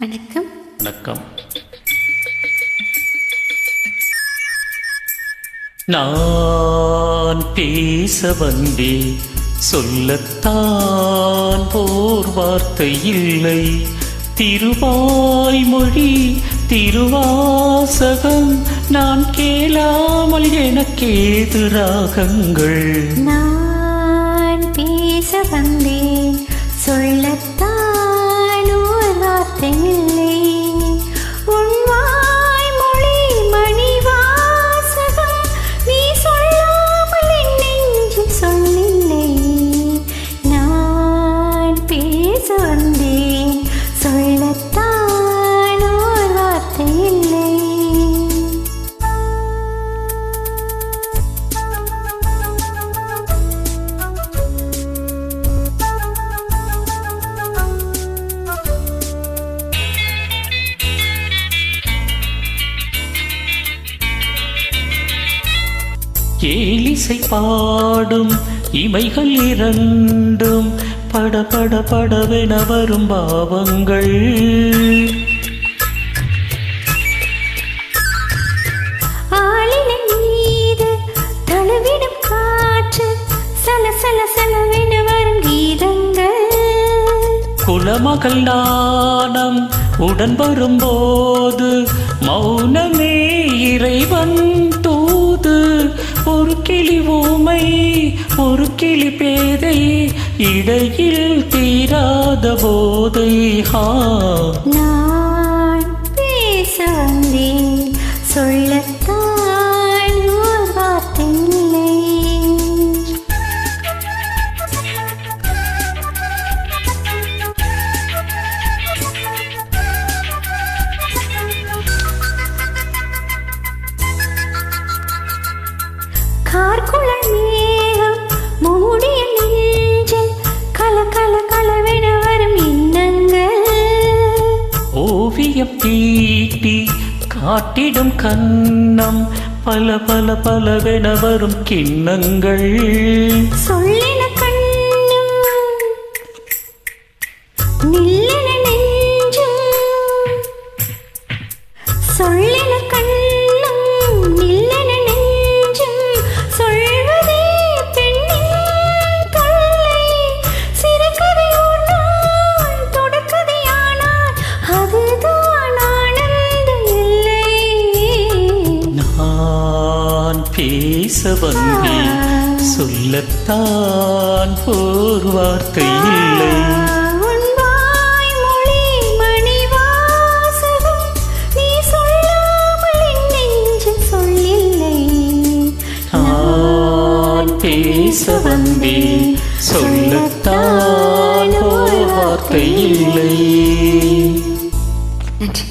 வணக்கம். வணக்கம். நான் பேச வந்தேன் சொல்லத்தான் போர் வார்த்தை இல்லை. திருவாய்மொழி திருவாசகம் நான் கேளாமல் எனக்கேது ராகங்கள் நான் பேச வந்தேன் கேலிசை பாடும் இமைகள் இரண்டும் பட பட படவென வரும் பாவங்கள். குலமகள் நாணம் உடன் வரும்போது மௌனமே இறைவன். ஒரு கிளி ஊமை ஒரு கிளி பேதை இடையில் தீராத போதை. ஹா. நான் கார்குழல் மேகம் மூடிய நெஞ்சில் கல கல கலவென வரும் எண்ணங்கள் ஓவியம் தீட்டி காட்டிடும் கன்னம் பல பல பலவென வரும் கிண்ணங்கள். சொல்லின பேச வந்தேன் சொல்லத்தான் போர் வார்த்தை இல்லை. பேச வந்தேன் சொல்லத்தான் போர் வார்த்தை இல்லை. நன்றி.